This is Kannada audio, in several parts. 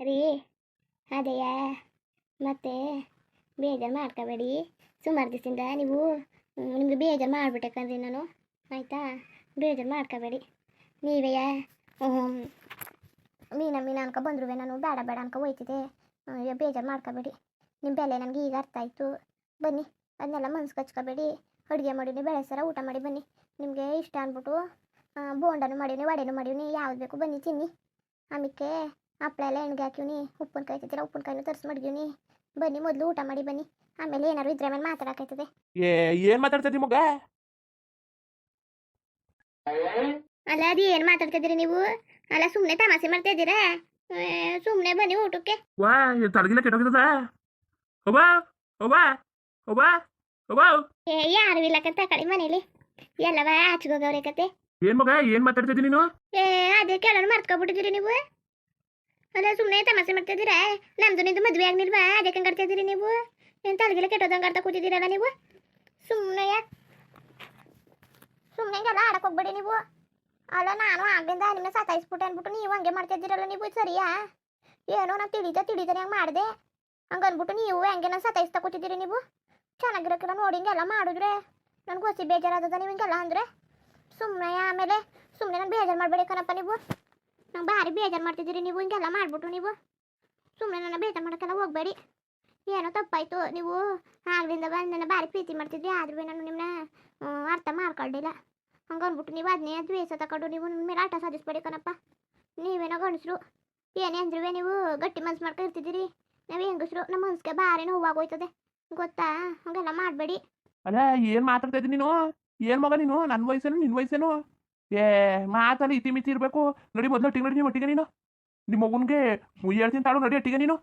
ರೀ? ಅದೆಯಾ, ಮತ್ತೆ ಬೇಜಾರು ಮಾಡ್ಕೋಬೇಡಿ. ಸುಮಾರು ದಿವಸದಿಂದ ನೀವು ನಿಮಗೆ ಬೇಜಾರು ಮಾಡಿಬಿಟ್ಟೆ ನಾನು. ಆಯಿತಾ? ಬೇಜಾರು ಮಾಡ್ಕೋಬೇಡಿ. ನೀವೇ ಮೀನ ಮೀನ ಅನ್ಕೊ ಬಂದ್ರು ನಾನು. ಬೇಡ ಬೇಡ ಅನ್ಕೊ ಹೋಯ್ತಿದ್ದೆ ಬೇಜಾರು ಮಾಡ್ಕೋಬೇಡಿ. ನಿಮ್ಮ ಬೆಲೆ ನನಗೆ ಈಗ ಅರ್ಥ ಆಯಿತು. ಬನ್ನಿ, ಅದನ್ನೆಲ್ಲ ಮನ್ಸು ಕಚ್ಕೋಬೇಡಿ. ಅಡುಗೆ ಮಾಡೀನಿ ಬೆಳೆಸರ ಊಟ ಮಾಡಿ ಬನ್ನಿ. ನಿಮಗೆ ಇಷ್ಟ ಅಂದ್ಬಿಟ್ಟು ಬೋಂಡನು ಮಾಡೀನಿ, ವಡೆನೂ ಮಾಡೀನಿ. ಯಾವ್ದು ಬೇಕು ಬನ್ನಿ, ತಿನ್ನಿ. ಆಮೇಲೆ ಹಪ್ಳ ಎಲ್ಲ ಎಣ್ಗೆ ಹಾಕಿವ್ನಿ ಉಪ್ಪಿನಕಾಯಿ ತಿಂತೀರ ಉಪ್ಪಿನಕಾಯಿನೂ ತರಿಸಿ ಮಡ್ಗಿವ್ನಿ. ಬನ್ನಿ ಮೊದಲು ಊಟ ಮಾಡಿ ಬನ್ನಿ. ಆಮೇಲೆ ಏನಾರು ಇದ್ರೆ ಮೇಲೆ ಮಾತಾಡಕೈತದೆ ಏ ಏನ್ ಮಾತಾಡ್ತಿದ್ದಿ ಮಗ ಅಲ್ಲ ಅದು ಏನ್ ಮಾತಾಡ್ತಿದ್ದೀರಿ ನೀವು? ಅಲ್ಲ ಸುಮ್ಮನೆ ತಮಾಷೆ ಮಾಡ್ತಾ ಇದ್ದೀರಾ? ಸುಮ್ಮನೆ ಬನ್ನಿ ಊಟಕ್ಕೆ. ವಾ ತಲಗಿಲ್ಲ ಕೆಟ್ಟೋಗಿದ ಒಬ್ಬ ಒಬ್ಬ ಒಬ್ಬ ಒಬ್ಬ ಏ ಯಾರು ಇಲ್ಲ ಕಂತ ಕಳಿ ಮನೇಲಿ. ಎಲ್ಲವ ಆಚೆಗೋಗವ್ರೆ ಕತೆ. ಏನ್ ಮಗ ಏನ್ ಮಾತಾಡ್ತಿದ್ದಿ ನೀನು? ಏ ಅದೇ ಕೆಲವರು ಮರ್ತ್ಕೊಬಿಟ್ಟಿದ್ದೀರಿ ನೀವು? ಅಲ್ಲ ಸುಮ್ಮನೆ ತಮಾಷೆ ಮಾಡ್ತಿದ್ದೀರಾ? ನಮ್ದು ನಿಂದು ಮದುವೆ ಆಗ್ನಿಲ್ವಾ ಅದಕ್ಕೆ ಹಂಗಾಡ್ತಾ ಇದ್ದೀರಿ ನೀವು? ಏನು ತಲೆಗೆಲ್ಲ ಕೆಟ್ಟೋದಂಗೆ ಆಡ್ತಾ ಕೂತಿದ್ದೀರಲ್ಲ ನೀವು? ಸುಮ್ಮನೆ ಸುಮ್ಮನೆ ಹಿಂಗೆಲ್ಲ ಆಡಕ್ಕೆ ಹೋಗ್ಬೇಡಿ ನೀವು. ಅಲ್ಲ ನಾನು ಆಗಿಂದ ನಿಮ್ಮನ್ನ ಸತಾಯಿಸ್ಬಿಟ್ಟೆ ಅಂದ್ಬಿಟ್ಟು ನೀವು ಹಂಗೆ ಮಾಡ್ತಾ ಇದ್ದೀರಲ್ಲ ನೀವು, ಸರಿಯಾ? ಏನೋ ನಾನು ತಿಳಿದ ತಿಳಿದಾನೆ ಹಂಗೆ ಮಾಡಿದೆ. ಹಂಗೆ ಅಂದ್ಬಿಟ್ಟು ನೀವು ಹಂಗೆ ನಾನು ಸತಾಯಿಸ್ತಾ ಕೂತಿದ್ದೀರಿ ನೀವು? ಚೆನ್ನಾಗಿರೋಕ್ಕೆಲ್ಲ ನೋಡಿ ಹಿಂಗೆಲ್ಲ ಮಾಡಿದ್ರೆ? ನನಗೆ ಹೊಸಿ ಬೇಜಾರಾದದ ನೀವು ಹಿಂಗೆಲ್ಲ ಅಂದರೆ? ಸುಮ್ಮನೆ ಆಮೇಲೆ ಸುಮ್ಮನೆ ನಾನು ಬೇಜಾರು ಮಾಡಬೇಡಿ ಕಣಪ್ಪ ನೀವು. ನಂಗೆ ಭಾರಿ ಬೇಜಾರು ಮಾಡ್ತಿದ್ದೀರಿ ನೀವು, ಹಿಂಗೆಲ್ಲ ಮಾಡ್ಬಿಟ್ಟು ನೀವು. ಸುಮ್ಮನೆ ನನ್ನ ಬೇಜಾರು ಮಾಡೋಕ್ಕೆಲ್ಲ ಹೋಗಬೇಡಿ. ಏನೋ ತಪ್ಪಾಯಿತು, ನೀವು ಆಗ್ಲಿಂದ ನನ್ನ ಭಾರಿ ಪ್ರೀತಿ ಮಾಡ್ತಿದ್ದೆ ಆದ್ರೂ ನಾನು ನಿಮ್ಮನ್ನ ಅರ್ಥ ಹಂಗೆ ಅಂದ್ಬಿಟ್ಟು ನೀವು ಅದನ್ನೇ ದ್ವೇಷ ತಗೊಂಡು ನೀವು ನಿಮ್ಮ ಮೇಲೆ ಆಟ ಸಾಧಿಸ್ಬೇಡಿ ಕಣಪ್ಪ. ನೀವೇನೋ ಗಂಡಸ್ರು, ಏನೇ ಅಂದ್ರೂ ನೀವು ಗಟ್ಟಿ ಮನ್ಸು ಮಾಡ್ಕೊಂಡಿರ್ತಿದ್ದೀರಿ ನಾವು ಹೆಂಗಸ್ರು ನಮ್ಮ ಮನ್ಸಿಗೆ ಭಾರಿ ನೋವಾಗೋಯ್ತದೆ ಗೊತ್ತಾ? ಹಂಗೆಲ್ಲ ಮಾಡಬೇಡಿ. ಅಲ್ಲ, ಏನು ಮಾತಾಡ್ತಾ ನೀನು? ಏನು ಮಗ ನೀನು? ನನ್ನ ವಯಸ್ಸೇನು ನಿನ್ನ ವಯಸ್ಸೇನು? ಏ ಮಾತಲ್ಲಿ ಇತಿ ಮಿತಿ ಇರಬೇಕು ನಡಿ ಮೊದಲು ಟಿಂಗ್ ನಡಿ ಒಟ್ಟಿಗೆ ನೀನು ನಿಮ್ಮ ಮಗುನ್ಗೆ ಹೇಳ್ತೀನಿ ತಾಳು ನಡಿ ಒಟ್ಟಿಗೆ ನೀನು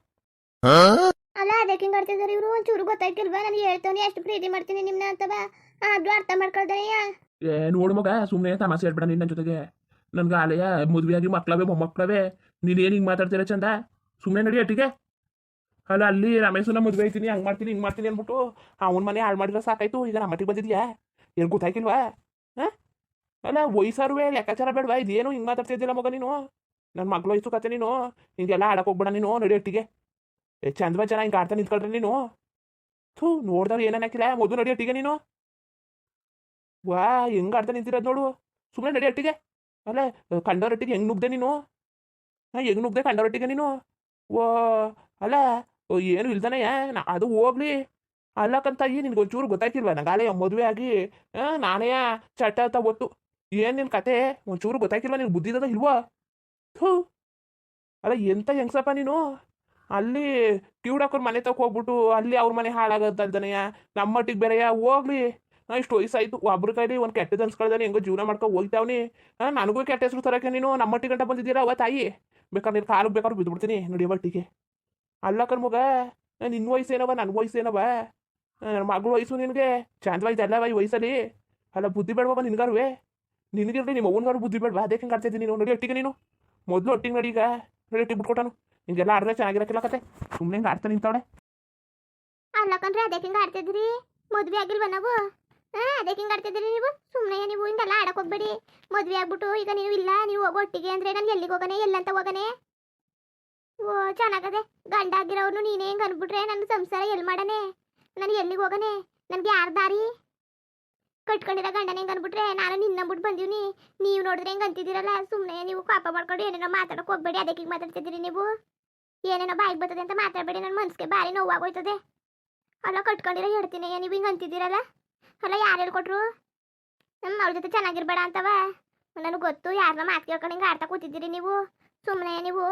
ಅಲ್ಲ ಅದಕ್ಕೆ ಹಿಂಗೆ ಆಡ್ತಿದ್ದಾರೆ ಇವರು ಒಂಚೂರು ಗೊತ್ತಾಯ್ತಿಲ್ವಾ ನನಗೆ ಹೇಳ್ತವನಿ ಎಷ್ಟು ಪ್ರೀತಿ ಮಾಡ್ತೀನಿ ನಿಮ್ಮನ್ನ ಅಂತವ ಅದು ಅರ್ಥ ಮಾಡ್ಕೊಳ್ತಾನೆಯಾ ಏ ನೋಡು ಮಗ ಸುಮ್ಮನೆ ತಮಾಷೆ ಹೇಳ್ಬೇಡ ನಿನ್ನ ಜೊತೆಗೆ ನನ್ಗೆ ಆಲಯ ಮದುವೆಯಾಗಿ ಮಕ್ಕಳವೇ ಮೊಮ್ಮಕ್ಕಳವೇ ನೀನೇನು ಹಿಂಗೆ ಮಾತಾಡ್ತೀರ ಚಂದ ಸುಮ್ಮನೆ ನಡಿ ಒಟ್ಟಿಗೆ ಅಲ್ಲ ಅಲ್ಲಿ ರಮೇಶನ ಮದುವೆ ಐತೀನಿ ಹಂಗೆ ಮಾಡ್ತೀನಿ ಹಿಂಗೆ ಮಾಡ್ತೀನಿ ಅಂದ್ಬಿಟ್ಟು ಅವನ ಮನೆ ಹಾಳು ಮಾಡಿದ್ರೆ ಸಾಕಾಯ್ತು ಈಗ ನಮ್ಮ ಮಟ್ಟಿಗೆ ಬಂದಿದ್ಯಾ ಏನು ಗೊತ್ತಾಯ್ತಿಲ್ವಾ ಅಲ್ಲ ವಯಸ್ಸಾರುವೆ ಲೆಕ್ಕಾಚಾರ ಬೇಡವಾ? ಇದೇನು ಹಿಂಗೆ ಮಾತಾಡ್ತಿದ್ದಿಲ್ಲ ಮಗ ನೀನು? ನನ್ನ ಮಗಳು ವಯಸ್ಸು ಕತೆ ನೀನು? ಹಿಂಗೆಲ್ಲ ಆಡಕ್ಕೆ ಹೋಗ್ಬೇಡ ನೀನು ನಡಿ ಒಟ್ಟಿಗೆ. ಏ, ಚಂದ ಜನ ಹಿಂಗೆ ಆಡ್ತಾ ನಿಂತ್ಕೊಳ್ರಿ ನೀನು. ಥೂ ನೋಡ್ದವ್ರು ಏನೇನು ಹಾಕಿಲ್ಲ ಮೊದಲು ನಡಿ ಒಟ್ಟಿಗೆ ನೀನು. ವಾ, ಹೆಂಗೆ ಆಡ್ತಾ ನಿಂತಿರೋದು ನೋಡು. ಸುಮ್ಮನೆ ನಡಿ ಒಟ್ಟಿಗೆ. ಅಲ್ಲ ಕಂಡವರೊಟ್ಟಿಗೆ ಹೆಂಗ್ ನುಗ್ದೆ ನೀನು? ಹಾಂ, ಹೆಂಗ್ ನುಗ್ದೆ ಕಂಡವರೊಟ್ಟಿಗೆ ನೀನು? ಓ ಅಲ್ಲ ಏನು ಇಲ್ದಾನೆ ಅದು ಹೋಗ್ಲಿ. ಅಲ್ಲಕ್ಕಂತ ಈ ನಿನ್ಗೊಂಚೂರು ಗೊತ್ತಾಯ್ತಿಲ್ವ ನಂಗಾಲೆ ಮದುವೆ ಆಗಿ ನಾನೇ ಚಟ್ಟ ಒಟ್ಟು ಏನು ನಿನ್ನ ಕತೆ? ಒಂಚೂರು ಗೊತ್ತಾಯ್ತಿಲ್ವ ನಿನ್ ಬುದ್ಧಿದದ ಇಲ್ವಾ? ಥೂ. ಅಲ್ಲ, ಎಂತ ಹೆಂಗ್ಸಪ್ಪ ನೀನು? ಅಲ್ಲಿ ಕಿವುಡಾಕೋರ್ ಮನೆ ತಕ್ಕ ಹೋಗ್ಬಿಟ್ಟು ಅಲ್ಲಿ ಅವ್ರ ಮನೆ ಹಾಳಾಗತ್ತಲ್ದನೆಯ ನಮ್ಮ ಮಟ್ಟಿಗೆ ಬೇರೆಯ? ಹೋಗ್ಲಿ. ನಾ ಇಷ್ಟು ವಯಸ್ಸಾಯ್ತು. ಒಬ್ರ ಕೈಲಿ ಒಂದು ಕೆಟ್ಟ ಅನ್ಸ್ಕೊಳ್ದಾನೆ ಹೆಂಗೋ ಜೀವನ ಮಾಡ್ಕೊ ಹೋಗ್ತಾವ್ನಿ. ನನಗೂ ಕೆಟ್ಟ ಹೆಸರು ತರಕ್ಕೆ ನೀನು ನಮ್ಮ ಮಟ್ಟಿಗೆ ಗಂಟ ಬಂದಿದ್ದೀರಾ ಅವ ತಾಯಿ? ಬೇಕಾದ್ರೆ ನೀನು ಕಾಲು ಬೇಕಾದ್ರೆ ಬಿದ್ದುಬಿಡ್ತೀನಿ ನೋಡಿ ಒಟ್ಟಿಗೆ ಅಲ್ಲ ಕಣ್ಮಗ ನಿನ್ನ ವಯಸ್ಸೇನವ ನನ್ನ ವಯಸ್ಸೇನವ ನನ್ನ ಮಗಳು ವಯಸ್ಸು ನಿನಗೆ. ಚಂದವಾಯ್ತು ಅಲ್ಲವ ಈ ವಯಸ್ಸಲ್ಲಿ? ಅಲ್ಲ, ಬುದ್ಧಿ ಬೇಡವ ನಿನ್ಗಾರುವೆ? ನಿನಗಿರ್ಲಿ, ನಿಮ್ಮ ಅವ್ವನ್ಗಾರು ಬುದ್ಧಿ ಬೇಡವಾ ಅದಕ್ಕೆ ಹಂಗೆ ಆಡ್ತಿದ್ದೀನಿ ನೀನು? ನೋಡಿ ಒಟ್ಟಿಗೆ ನೀನು. ಮೊದಲು ಒಟ್ಟಿಗೆ ನೋಡಿ ಈಗ. ನೋಡಿ ಒಟ್ಟಿಗೆ ಬಿಟ್ಕೊಟ್ಟನು. ಹಿಂಗೆಲ್ಲ ಆಡಿದ್ರೆ ಚೆನ್ನಾಗಿರಕ್ಕಿಲ್ಲ ಕತೆ. ಸುಮ್ಮನೆ ಹಿಂಗೆ ಆಡ್ತಾ ಅಲ್ಲ ಕಣ್ರಿ ಅದಕ್ಕೆ ಹಿಂಗೆ ಆಡ್ತಿದ್ರಿ ಮದ್ವೆ ಆಗಿಲ್ವ ನಾವು? ಹಾಂ ಅದಕ್ಕೆ ಹಿಂಗೆ ನೀವು? ಸುಮ್ಮನೆ ನೀವು ಹಿಂಗೆಲ್ಲ ಆಡಕ್ಕೆ ಹೋಗ್ಬೇಡಿ. ಮದುವೆ ಆಗ್ಬಿಟ್ಟು ಈಗ ನೀವು ಇಲ್ಲ, ನೀವು ಹೋಗೋ ಒಟ್ಟಿಗೆ ಅಂದ್ರೆ ನಾನು ಎಲ್ಲಿಗೆ ಹೋಗನೆ, ಎಲ್ಲಂತ ಹೋಗನೆ? ಓ, ಚೆನ್ನಾಗದೆ. ಗಂಡ ಆಗಿರೋನು ನೀನೇ ಹಿಂಗೆ ಅನ್ಬಿಟ್ರೆ ನನ್ನ ಸಂಸಾರ ಎಲ್ಲಿ ಮಾಡನೆ? ನಾನು ಎಲ್ಲಿಗೆ ಹೋಗನೆ? ನನಗೆ ಯಾರು ದಾರಿ? ಕಟ್ಕೊಂಡಿರೋ ಗಂಡನ ಹೆಂಗೆ ಅನ್ಬಿಟ್ರೆ, ನಾನು ನಿನ್ನ ನಂಬಿಟ್ಟು ಬಂದೀವ್ನಿ. ನೀವು ನೋಡಿದ್ರೆ ಹೆಂಗೆ ಅಂತಿದ್ದೀರಲ್ಲ? ಸುಮ್ಮನೆ ನೀವು ಕಾಪಾ ಮಾಡ್ಕೊಂಡು ಏನೇನೋ ಮಾತಾಡಕ್ ಹೋಗ್ಬೇಡಿ. ಅದಕ್ಕೆ ಮಾತಾಡ್ತಿದ್ದೀರಿ ನೀವು? ಏನೇನೋ ಬಾಯಿಗೆ ಬರ್ತದೆ ಅಂತ ಮಾತಾಡಬೇಡಿ. ನನ್ನ ಮನ್ಸಿಗೆ ಭಾರಿ ನೋವಾಗೋಯ್ತದೆ. ಅಲ್ಲ, ಕಟ್ಕೊಂಡಿರ ಹೇಳ್ತೀನಿ ನೀವು ಹಿಂಗೆ ಅಂತಿದ್ದೀರಲ್ಲ? ಅಲ್ಲ, ಯಾರು ಹೇಳ್ಕೊಟ್ರು? ನಮ್ಮ ಅವ್ರ ಜೊತೆ ಚೆನ್ನಾಗಿರ್ಬೇಡ ಅಂತವ. ನನಗೆ ಗೊತ್ತು ಯಾರನ್ನ ಮಾತು ಕೇಳ್ಕೊಂಡು ಹಿಂಗೆ ಆಡ್ತಾ ಕೂತಿದ್ದೀರಿ ನೀವು. ಸುಮ್ಮನೆ ನೀವು,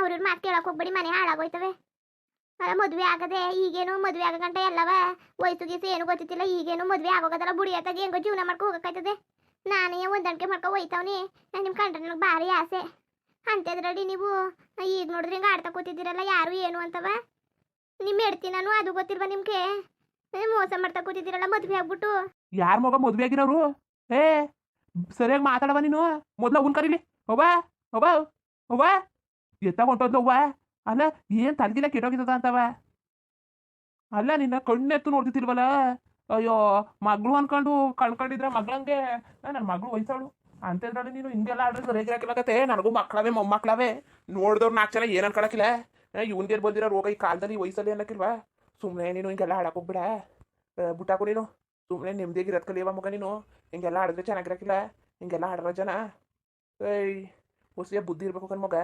ಅವ್ರ ಮಾತು ಕೇಳಕ್ಕೆ ಹೋಗ್ಬೇಡಿ. ಮನೆ ಹಾಳಾಗೋಯ್ತವೆ. ಮದುವೆ ಆಗದೆ ಈಗೇನು ಮದುವೆ ಆಗ ಗಂಟ ಎಲ್ಲವ? ವಯಸ್ಸು ಗೀಸು ಏನು ಗೊತ್ತಿಲ್ಲ ಈಗೇನು ಮದುವೆ ಆಗೋಗದಲ್ಲ ಬುಡಿಯತ್ತಾಗ ಹೆಂಗೋ ಜೀವನ ಮಾಡ್ಕೊ ಹೋಗಕ್ಕಾಯ್ತದೆ. ನಾನೇ ಹೊಂದಾಣಿಕೆ ಮಾಡ್ಕೊ ಹೋಯ್ತಾವ್ನಿ ನಾನು ನಿಮ್ಮ ಕಂಡ್ರೆ ನನಗೆ ಭಾರಿ ಆಸೆ. ಅಂತದ್ರಡಿ ನೀವು ಈಗ ನೋಡಿದ್ರೆ ಹಿಂಗೆ ಆಡ್ತಾ ಕೂತಿದ್ದೀರಲ್ಲ, ಯಾರು ಏನು ಅಂತವ? ನಿಮ್ಮ ಹೆಡ್ತಿ ನಾನು ಅದು ಗೊತ್ತಿಲ್ವಾ ನಿಮ್ಗೆ? ಮೋಸ ಮಾಡ್ತಾ ಕೂತಿದ್ದೀರಲ್ಲ, ಮದ್ವೆ ಆಗ್ಬಿಟ್ಟು. ಯಾರ ಮಗ ಮದುವೆ ಆಗಿರೋರು? ಏ, ಸರಿಯಾಗಿ ಮಾತಾಡವ ನೀನು? ಮೊದ್ಲ ಅವನ್ ಕರೀಲಿ ಒಬ್ಬ ಒಬ್ಬ ಒಬ್ಬ ಎತ್ತ ಹೊಂಟೋದ್ಲು ಅವ್ವ. ಅಲ್ಲ, ಏನ್ ತಲೆಗಿಲ್ಲ ಕೆಟ್ಟೋಗಿದ್ದದ ಅಂತವ? ಅಲ್ಲ, ನಿನ್ನ ಕಣ್ಣೆತ್ತು ನೋಡ್ತಿತ್ತಿಲ್ವಲ್ಲ ಅಯ್ಯೋ, ಮಗಳು ಅನ್ಕೊಂಡು ಕಳ್ಕೊಂಡಿದ್ರೆ ಮಗಳಂಗೆ. ನನ್ನ ಮಗಳು ವಯಸ್ಸಾಳು ಅಂತಂದ್ರೆ ನೀನು ಹಿಂಗೆಲ್ಲ ಆಡ್ರೆ ಸರಿಯಾಗಿ ಹಾಕಿಲ್ಲಕತ್ತೆ ನನಗೂ ಮಕ್ಕಳವೇ ಮೊಮ್ಮಕ್ಕಳವೇ ನೋಡಿದವ್ರು ನಾಲ್ಕು ಜನ ಏನು ಅನ್ಕೊಳಕಿಲ್ಲ. ಇವನ್ಗೆ ಬಂದಿರೋ ರೋಗ ಈ ಕಾಲದಲ್ಲಿ ಈ ವಯಸ್ಸಲ್ಲಿ ಅನ್ನಕ್ಕಿಲ್ವಾ ಸುಮ್ಮನೆ ನೀನು ಹಿಂಗೆಲ್ಲ ಆಡಕ್ಕೆ ಹೋಗ್ಬಿಡ. ನೀನು. ಸುಮ್ಮನೆ ನೆಮ್ಮದಿಯಾಗಿರೋದ್ ಕಲಿಯವ ಮಗ ನೀನು. ಹಿಂಗೆಲ್ಲ ಆಡಿದ್ರೆ ಚೆನ್ನಾಗಿರಕ್ಕಿಲ್ಲ ಹಿಂಗೆಲ್ಲ ಆಡ್ರ ಜನ. ಏಯ್ ಹೊಸಿಯ ಬುದ್ಧಿ ಇರ್ಬೇಕು ಕಣ್ ಮಗ.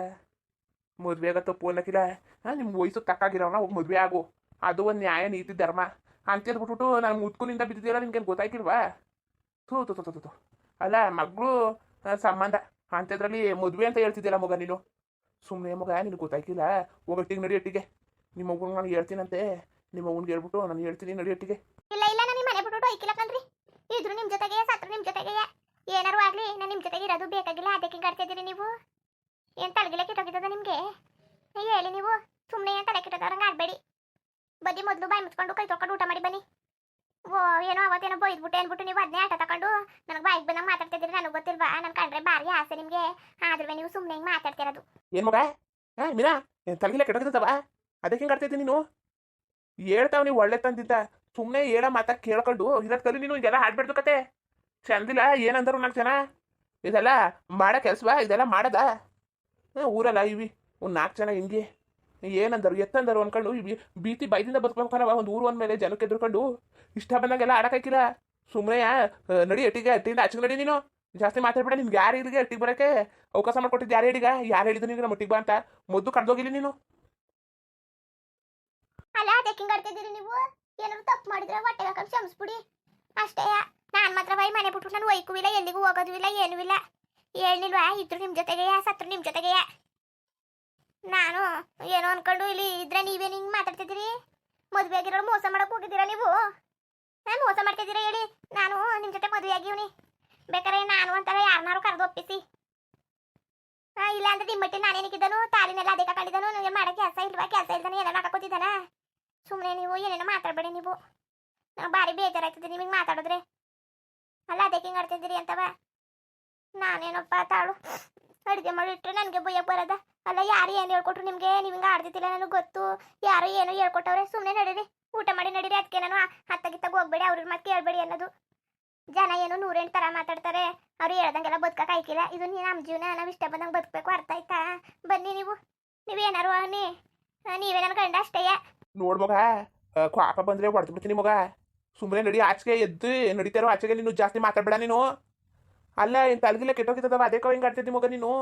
ಮದುವೆ ಆಗ ತಪ್ಪು ಅನ್ನಕ್ಕಿಲ್ಲ ಹಾಂ ನಿಮ್ಮ ವಯಸ್ಸು ತಕ್ಕಾಗಿರೋನ ಹೋಗಿ ಮದುವೆ ಆಗು. ಅದು ಒಂದು ನ್ಯಾಯ, ನೀತಿ, ಧರ್ಮ. ಅಂತೇಳ್ಬಿಟ್ಬಿಟ್ಟು ನಾನು ಮುತ್ಕುನಿಂದ ಬಿದ್ದಿದ್ದೀರ ನಿನ್ಗೆ ಗೊತ್ತಾಯ್ತಿಲ್ವಾ? ಥೂ ಥೂ ಥೂ ಥೂ ಅಲ್ಲ, ಮಗಳು ಸಂಬಂಧ. ಅಂಥದ್ರಲ್ಲಿ ಮದುವೆ ಅಂತ ಹೇಳ್ತಿದ್ದಿಲ್ಲ ಮಗ ನೀನು? ಸುಮ್ಮನೆ ಮಗ, ನಿನಗೆ ಗೊತ್ತಾಯ್ತಿಲ್ಲ ಹೋಗಟ್ಟಿಗೆ ನಡಿ ಅಟ್ಟಿಗೆ ನಿಮ್ಮ ಮಗು ನಾನು ಹೇಳ್ತೀನಂತೆ. ನಿಮ್ಮ ಅವ್ನಿಗೆ ಹೇಳ್ಬಿಟ್ಟು ನಾನು ಹೇಳ್ತೀನಿ ನಡಿ ಒಟ್ಟಿಗೆ ಇಲ್ಲ ಇಲ್ಲ ನಾನು ಮನೆ ಬಿಟ್ಟು ಐಕಿಲ್ಲ ಕಣ್ರಿ. ಇದ್ರು ನಿಮ್ಮ ಜೊತೆಗೆ, ಸತ್ರು ನಿಮ್ಮ ಜೊತೆಗೆ ಏನಾರು ಆಗ್ಲಿ ನಾನು ನಿಮ್ ಜೊತೆಗೆ ಇರೋದು ಬೇಕಾಗಿಲ್ಲ ಅದಕ್ಕೆ ಹಿಂಗಾಡ್ತಿದ್ದೀರಿ ನೀವು ಏನ್ ತಲೆಗಿಲ್ಲ ಕೆಟ್ಟೋಗಿದ್ದದ ನಿಮ್ಗೆ? ಹೇಳಿ ನೀವು? ಸುಮ್ಮನೆ ಏನ್ ತಲೆ ಕೆಟ್ಟದವ್ರಂಗೆ ಆಗಬೇಡಿ. ಬದಿ ಮೊದಲು ಬಾಯಿ ಮುಚ್ಕೊಂಡು ಕೈ ತೊಕೊಂಡು ಊಟ ಮಾಡಿ ಬನ್ನಿ. ಓ, ಏನೋ ಅವತ್ತೇನೋ ಬೈದ್ಬಿಟ್ಟು ಏನ್ಬಿಟ್ಟು ನೀವು ಅದನ್ನೇ ಆಟ ತಕೊಂಡು ನನಗೆ ಬಾಯಿಗೆ ಬಂದಂಗೆ ಮಾತಾಡ್ತಿದ್ದೀರಿ ನನಗೆ ಗೊತ್ತಿಲ್ವಾ? ನನ್ನ ಕಂಡ್ರೆ ಬಾರಿ ಆಸೆ ನಿಮಗೆ. ಆದ್ರೂ ನೀವು ಸುಮ್ಮನೆ ಹಿಂಗೆ ಮಾತಾಡ್ತಿರೋದು. ಏನು ಮಗ? ಹಾಂ, ಮೀನಾ ತಲೆಗಿಲೆ ಕೆಟ್ಟೋಗಿದ್ದವ ಅದಕ್ಕೆ ಹಿಂಗೆ ಆಡ್ತಿದ್ದೀನಿ ನೀನು? ಹೇಳ್ತಾವ ನೀವು ಒಳ್ಳೆ ತಂದಿದ್ದ. ಸುಮ್ಮನೆ ಹೇಳ ಮಾತಾ ಕೇಳ್ಕೊಂಡು ಇರೋದ್ ಕಲಿ ನೀನು ಇದೆಲ್ಲ ಹಾಡ್ಬಿಡ್ದು ಕತೆ. ಚಂದಿಲ್ಲ, ಏನಂದರು ನಾಲ್ಕು ಜನ? ಇದೆಲ್ಲ ಮಾಡೋ ಕೆಲ್ಸವಾ? ಇದೆಲ್ಲ ಮಾಡದ? ಊರಲ್ಲ, ಇವಿ. ಒಂದು ನಾಲ್ಕು ಜನ ಹಿಂಗೆ. ಏನಂದರು? ಎತ್ತಂದರು ಅನ್ಕೊಂಡು ಇವಿ. ಬೀತಿ ಬೈದಿಂದ ಬದುಕ್ಬೇಕಲ್ಲವ ಒಂದು ಊರು ಅಂದಮೇಲೆ ಜನಕ್ಕೆ ಎದುರ್ಕೊಂಡು. ಇಷ್ಟ ಬಂದಂಗೆಲ್ಲ ಆಡಕಾಕಿಲ್ಲ ಸುಮ್ಮನೆ ನಡಿ ಎಟ್ಟಿಗೆ ಅಟ್ಟಿಂದ ಆಚೆಗೆ ನಡಿ ನೀನು. ಜಾಸ್ತಿ ಮಾತಾಡ್ಬೇಡ, ನಿಮ್ಗೆ ಯಾರು ಇಲ್ಲಿಗೆ ಎಟ್ಟಿಗೆ ಬರೋಕ್ಕೆ ಅವಕಾಶ ಮಾಡ್ಕೊಟ್ಟಿದ್ದು ಯಾರು ಹೇಳಿಗ ಯಾರು ಹೇಳಿದ್ರು ನಿನಗೆ ನಮ್ಮ ಬಾ ಅಂತ? ಮೊದ್ದು ಕಡ್ದೋಗಿಲ್ಲ ನೀನು. ಅಲ್ಲ ಆಡ್ತಿದ್ದೀರಿ ನೀವು? ಏನಾದ್ರು ತಪ್ಪು ಮಾಡಿದ್ರೆ ಹೊಟ್ಟೆ ಹಾಕೊಂಡು ಕ್ಷಮಿಸ್ಬಿಡಿ. ಅಷ್ಟೇ, ನಾನು ಮಾತ್ರ ಬೈ ಮನೆ ಬಿಟ್ಟು ನಾನು ಒಯ್ಕೂ ಇಲ್ಲ ಎಲ್ಲಿಗೂ ಹೋಗೋದು ಇಲ್ಲ, ಏನೂ ಇಲ್ಲ. ಹೇಳಿಲ್ವಾ ಇದ್ರು ನಿಮ್ಮ ಜೊತೆಗೆ, ಸತ್ರು ನಿಮ್ಮ ಜೊತೆಗೆ. ನಾನು ಏನೋ ಅನ್ಕೊಂಡು ಇಲ್ಲಿ ಇದ್ರೆ ನೀವೇನು ಹಿಂಗೆ ಮಾತಾಡ್ತಿದ್ದೀರಿ? ಮದುವೆ ಆಗಿರೋರು ಮೋಸ ಮಾಡಕ್ ಹೋಗಿದ್ದೀರಾ ನೀವು? ನಾನು ಮೋಸ ಮಾಡ್ತಿದ್ದೀರಾ ಹೇಳಿ. ನಾನು ನಿಮ್ಮ ಜೊತೆ ಮದುವೆ ಆಗಿವ್ನಿ ಬೇಕಾದ್ರೆ ನಾನು ಅಂತಾರೆ ಯಾರನ್ನಾರು ಕರೆದು ಒಪ್ಪಿಸಿ. ಇಲ್ಲ ಅಂದ್ರೆ ನಿಮ್ಮ ಮಟ್ಟಿ ನಾನೇನಿಕ್ಕಿದ್ದನು ತಾಲಿನೆಲ್ಲ ಅದೇ ಕಾಕೊಂಡಿದ್ದನು ನನಗೆ ಮಾಡೋ ಕೆಲಸ ಇಲ್ವಾ? ಕೆಲಸ ಇಲ್ದಾನೆ ಎಲ್ಲ ಹಾಕೋತಿದ್ದಾನ ಸುಮ್ಮನೆ ನೀವು ಏನೇನೋ ಮಾತಾಡಬೇಡಿ ನೀವು. ನಾವು ಭಾರಿ ಬೇಜಾರಾಗ್ತದೆ ನಿಮಗೆ ಮಾತಾಡಿದ್ರೆ. ಅಲ್ಲ, ಅದಕ್ಕೆ ಹಿಂಗೆ ಆಡ್ತಿದ್ದೀರಿ ಅಂತವ? ನಾನೇನಪ್ಪ ತಾಳು? ಅಡುಗೆ ಮಾಡಿಟ್ರೆ ನನಗೆ ಭಯ ಬರೋದ? ಅಲ್ಲ, ಯಾರು ಏನು ಹೇಳ್ಕೊಟ್ರು ನಿಮಗೆ? ನಿಮ್ಗೆ ಆಡ್ತಿದ್ದಿಲ್ಲ ನನಗೆ ಗೊತ್ತು. ಯಾರು ಏನು ಹೇಳ್ಕೊಟ್ಟವ್ರೆ ಸುಮ್ಮನೆ ನಡೀರಿ. ಊಟ ಮಾಡಿ ನಡೀರಿ ಅದಕ್ಕೆ ನಾನು ಹತ್ತಾಗಿತ್ತಾಗ ಹೋಗ್ಬೇಡಿ ಅವ್ರ ಮತ್ತೆ ಕೇಳಬೇಡಿ ಅನ್ನೋದು. ಜನ ಏನು ನೂರೆಂಟು ಥರ ಮಾತಾಡ್ತಾರೆ. ಅವ್ರು ಹೇಳ್ದಂಗೆಲ್ಲ ಬದುಕಕ್ಕೆ ಆಯ್ಕಿಲ್ಲ. ಇದು ನೀ ನಮ್ಮ ಜೀವನ, ನಾವು ಇಷ್ಟ ಬಂದಂಗೆ ಬದುಕಬೇಕು ಅರ್ಥ ಆಯ್ತಾ? ಬನ್ನಿ ನೀವು. ನೀವೇನಾರು, ನೀ, ನೀವೇ ನನ್ನ ಗಂಡ ಅಷ್ಟೇ. ನೋಡ್ ಕ್ವಾಪ ಬಂದ್ರೆ ಹೊಡೆದು ಬಿಡ್ತೀನಿ ಮಗ. ಸುಮ್ಮನೆ ನಡಿ, ಆಚೆಗೆ ಎದ್ದು ನಡೀತಾರೋ ಆಚೆಗೆ ನೀನು ಜಾಸ್ತಿ ಮಾತಾಡ್ಬೇಡ ನೀನು. ಅಲ್ಲ ಏನು ತಲೆಗಿಲ್ಲ ಕೆಟ್ಟೋಗಿದ್ದವ ಅದೇ ಕವ ಹಿಂಗೆ ಆಡ್ತಿದ್ದಿ ಮಗ ನೀನು.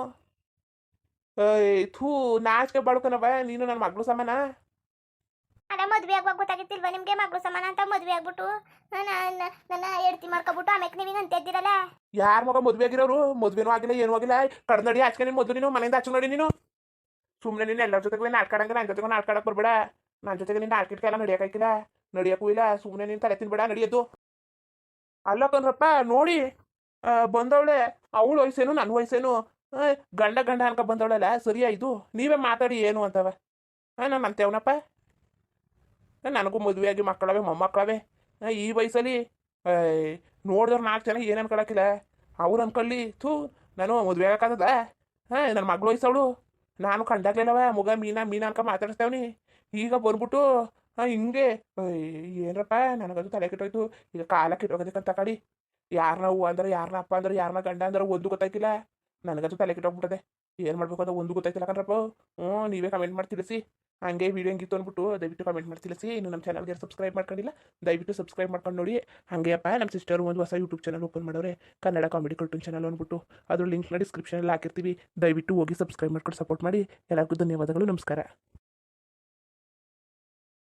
ಥೂ ನಾಚಿಕೆ ಬಾಳ್ಕೊನವ ನೀನು ನನ್ನ ಮಗಳು ಸಮಾನ. ಅಲ್ಲ ಮದ್ವೆ ಆಗುವಾಗ ಗೊತ್ತಾಗಿತ್ತಿಲ್ವಾ ನಿಮ್ಗೆ ಮಗಳು ಸಮಾನ ಅಂತ ಮದ್ವೆ ಆಗ್ಬಿಟ್ಟು? ನನ್ನ ನನ್ನ ಎಡ್ತಿ ಮಾಡ್ಕೊಬಿಟ್ಟು ಆಮೇಲೆ ನೀವು ಅಂತ ಇದ್ದೀರಲ್ಲ ಯಾರ ಮಗ ಮದ್ವೆ ಆಗಿರೋರು? ಮದ್ವೆನೂ ಆಗಿಲ್ಲ ಏನೂ ಆಗಿಲ್ಲ. ಕಡ್ದು ನಡಿ ಆಚೆಗೆ ನೀನು ಮೊದಲು ನೀನು ಮನೆಯಿಂದ ಆಚೆ ನೋಡಿ ನೀನು. ಸುಮ್ಮನೆ ನೀನು ಎಲ್ಲರ ಜೊತೆಗೆ ನಾಟ್ಕಾಡಂಗೆ ನನ್ನ ಜೊತೆಗೆ ನಾಟ್ಕಾಡಕ್ಕೆ ಬರ್ಬೇಡ. ನನ್ನ ಜೊತೆಗೆ ನಿನ್ನ ಆಡ್ಕಿಟ್ಕೆಲ್ಲ ನಡಿಯಕ್ಕಾಗಿಲ್ಲ ನಡಿಯಕ್ಕೂ ಇಲ್ಲ ಸುಮ್ಮನೆ ನೀನು ತಲೆ ತಿನ್ಬೇಡ ನಡಿಯೋದು ಅಲ್ಲ ಕಣ್ರಪ್ಪ ನೋಡಿ. ಬಂದವಳೆ. ಅವಳು ವಯಸ್ಸೇನು ನನ್ನ ವಯಸ್ಸೇನು? ಗಂಡ ಗಂಡ ಅನ್ಕ ಬಂದವಳಲ್ಲ, ಸರಿಯಾ ಇದು? ನೀವೇ ಮಾತಾಡಿ ಏನು ಅಂತವ? ಹಾಂ ನಾನು ಅಂತೇವನಪ್ಪ. ನನಗೂ ಮದುವೆ ಆಗಿ ಮಕ್ಕಳವೆ, ಮೊಮ್ಮಕ್ಕಳವೆ. ಈ ವಯಸ್ಸಲ್ಲಿ ನೋಡಿದವ್ರು ನಾಲ್ಕು ಜನ ಏನು ಅನ್ಕೊಳಕಿಲ್ಲ. ಅವ್ರು ಅನ್ಕೊಳ್ಳಿ ಥೂ, ನಾನು ಮದುವೆ ಆಗಕ್ಕಾಗದ ಹಾಂ ನನ್ನ ಮಗಳು ವಯಸ್ಸವಳು. ನಾನು ಕಂಡಾಗ್ಲಿಲ್ಲವ ಮುಗ ಮೀನಾ ಮೀನಾ ಅನ್ಕ ಮಾತಾಡಿಸ್ತೇವನಿ. ಈಗ ಬಂದ್ಬಿಟ್ಟು ಹಾಂ ಹಿಂಗೆ ಏನರಪ್ಪ ನನಗದು ತಲೆ ಕೆಟ್ಟೋಯ್ತು. ಈಗ ಕಾಲ ಕೆಟ್ಟೋಗೋದಕ್ಕಂತ ಕಡಿ ಯಾರನ್ನ ಹೂ ಅಂದ್ರೆ ಯಾರನ್ನ ಅಪ್ಪ ಅಂದ್ರೆ ಯಾರನ್ನ ಗಂಡ ಅಂದ್ರೆ ಒಂದು ಗೊತ್ತಾಯ್ತಿಲ್ಲ ನನಗಂತೂ ತಲೆ ಕೆಟ್ಟೋಗ್ಬಿಟ್ಟದೆ ಏನು ಮಾಡ್ಬೇಕು ಅಂತ ಒಂದು ಗೊತ್ತಾಯ್ತಿಲ್ಲ ಕಣ್ರಪ್ಪ. ಹ್ಞೂ, ನೀವೇ ಕಮೆಂಟ್ ಮಾಡಿ ತಿಳಿಸಿ. ಹಂಗೆ ವಿಡಿಯೋ ಹೆಂಗಿತ್ತು ಅಂದ್ಬಿಟ್ಟು ದಯವಿಟ್ಟು ಕಮೆಂಟ್ ಮಾಡಿ ತಿಳಿಸಿ. ಇನ್ನು ನಮ್ಮ ಚಾನಲ್ಗೆ ಸಬ್ಸ್ಕ್ರೈಬ್ ಮಾಡ್ಕೊಂಡಿಲ್ಲ, ದಯವಿಟ್ಟು ಸಬ್ಸ್ಕ್ರೈಬ್ ಮಾಡ್ಕೊಂಡು ನೋಡಿ. ಹಾಗೆ ಅಪ್ಪ, ನಮ್ಮ ಸಿಸ್ಟರ್ ಒಂದು ಹೊಸ ಯೂಟ್ಯೂಬ್ ಚಾನಲ್ ಓಪನ್ ಮಾಡೋರೆ ಕನ್ನಡ ಕಾಮಿಡಿ ಕಾರ್ಟೂನ್ ಚಾನಲ್ ಅಂದ್ಬಿಟ್ಟು ಅದ್ರ ಲಿಂಕ್ನ ಡಿಸ್ಕ್ರಿಪ್ಷನಲ್ಲಿ ಹಾಕಿರ್ತೀವಿ. ದಯವಿಟ್ಟು ಹೋಗಿ ಸಬ್ಸ್ಕ್ರೈಬ್ ಮಾಡ್ಕೊಂಡು ಸಪೋರ್ಟ್ ಮಾಡಿ. ಎಲ್ಲರಿಗೂ ಧನ್ಯವಾದಗಳು, ನಮಸ್ಕಾರ.